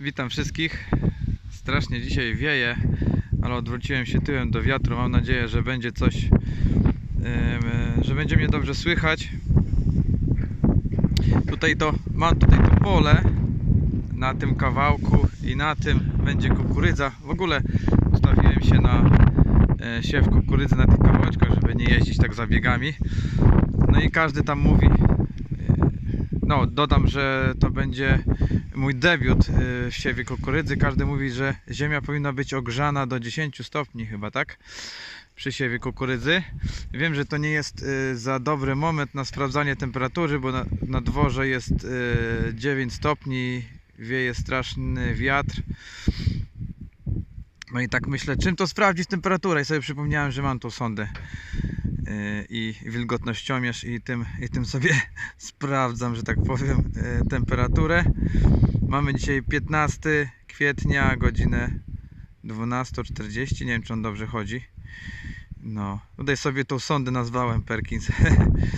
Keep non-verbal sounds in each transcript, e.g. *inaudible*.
Witam wszystkich. Strasznie dzisiaj wieje, ale odwróciłem się tyłem do wiatru. Mam nadzieję, że będzie coś, że będzie mnie dobrze słychać. Tutaj to, mam tutaj to pole na tym kawałku i na tym będzie kukurydza. W ogóle ustawiłem się na e, siew kukurydzy na tych kawałeczkach, żeby nie jeździć tak za biegami. No i każdy tam mówi, no dodam, że to będzie mój debiut y, w siewie kukurydzy. Każdy mówi, że ziemia powinna być ogrzana do 10 stopni chyba, tak? Przy siewie kukurydzy. Wiem, że to nie jest y, za dobry moment na sprawdzanie temperatury, bo na, na dworze jest y, 9 stopni, wieje straszny wiatr. No i tak myślę, czym to sprawdzić temperaturę? I sobie przypomniałem, że mam tą sondę y, i wilgotnościomierz i tym, i tym sobie *laughs* sprawdzam, że tak powiem, y, temperaturę. Mamy dzisiaj 15 kwietnia, godzinę 12.40. Nie wiem, czy on dobrze chodzi. No, tutaj sobie tą sondę nazwałem Perkins.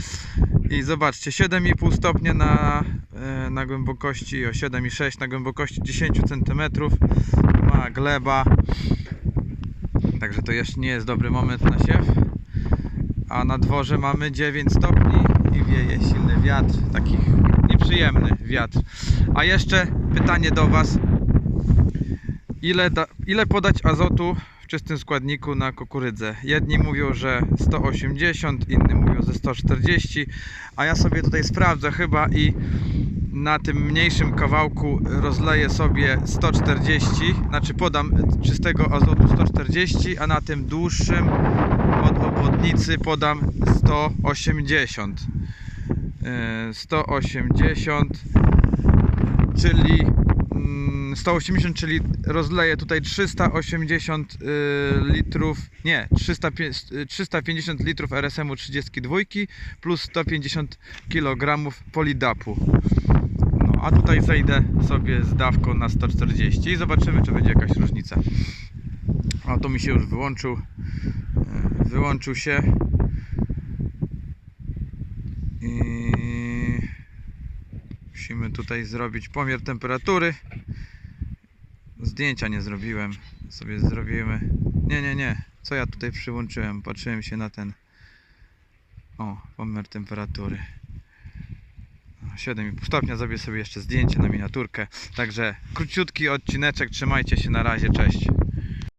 *laughs* I zobaczcie, 7,5 stopnia na, e, na głębokości, o 7,6 na głębokości 10 cm. Ma gleba. Także to jeszcze nie jest dobry moment na siew. A na dworze mamy 9 stopni i wieje silny wiatr, taki nieprzyjemny wiatr. A jeszcze pytanie do Was. Ile, da, ile podać azotu w czystym składniku na kukurydzę? Jedni mówią, że 180, inni mówią, że 140, a ja sobie tutaj sprawdzę chyba i na tym mniejszym kawałku rozleję sobie 140, znaczy podam czystego azotu 140, a na tym dłuższym od obwodnicy podam 180. E, 180 czyli mm, 180, czyli rozleję tutaj 380 y, litrów, nie, 305 y, 350 litrów RSM-u 32 plus 150 kg polidapu. A tutaj zejdę sobie z dawką na 140 i zobaczymy, czy będzie jakaś różnica. O, to mi się już wyłączył. y, Wyłączył się. I musimy tutaj zrobić pomiar temperatury. Zdjęcia nie zrobiłem. Sobie zrobimy. Nie, nie, nie. Co ja tutaj przyłączyłem? Patrzyłem się na ten. O, pomiar temperatury. O, 7,5 stopnia. Zrobię sobie jeszcze zdjęcie na miniaturkę. Także króciutki odcineczek. Trzymajcie się na razie. Cześć.